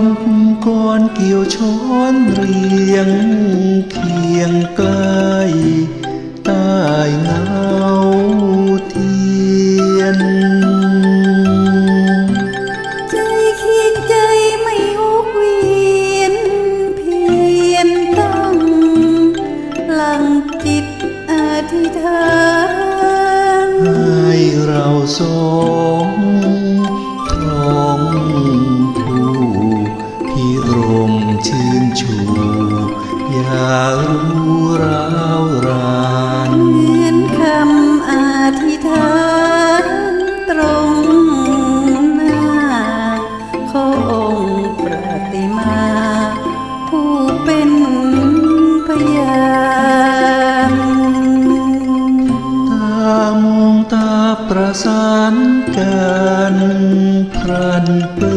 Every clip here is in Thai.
นก้อนเกี่ยวช้อนเรียงเคียงใกล้ใต้งา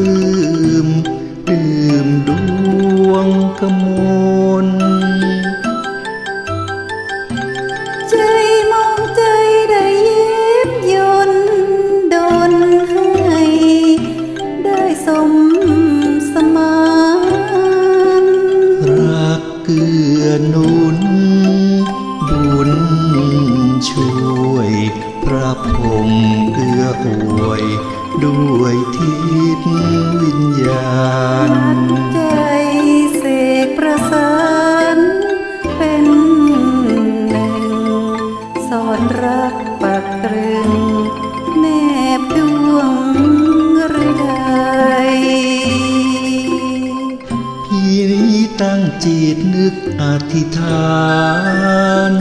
ลื้มดื่มดวงกมลใจมองใจได้เย็บยนดนให้ได้สมสมานรักเกื้อหนุนบุญช่วยพระพรหมเอื้ออวย ด้วยทิพย์วิญญาณใจเสกประสานเป็นหนึ่งสอนรักปักตรึงแนบดวงหรือใดพี่นี้ตั้งจิตนึกอธิษฐาน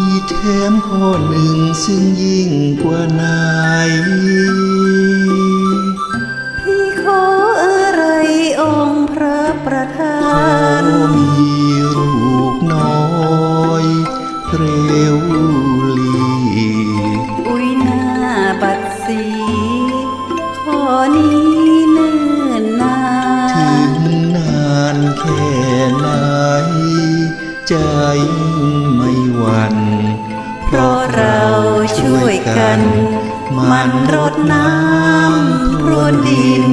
ที่แถมข้อหนึ่งซึ่งยิ่งกว่านายพี่ขออะไรองค์พระประธาขอนมีลูกน้อยเร็วลีอุ้ยหน้าบัดสีขอนี้เนิ่นนาถึงนานแค่ไหนใจ วยกัน มันรดน้ำพรวนดิน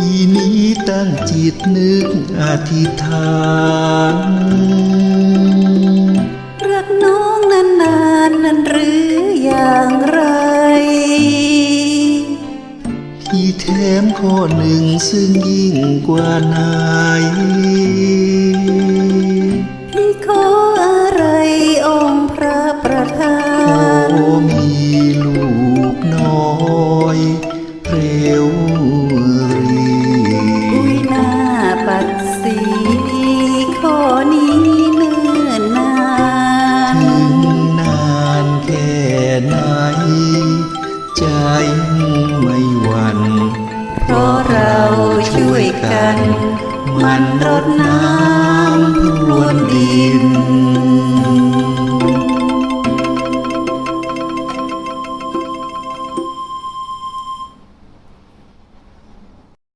ทีนี้ตั้งจิตนึกอธิษฐานรักน้องนานนานนั้นหรืออย่างไร ที่แถมข้อหนึ่งซึ่งยิ่งกว่านา ไหน ใจไม่หวั่นเพราะเราช่วยกัน มันรดน้ำพรวนดิน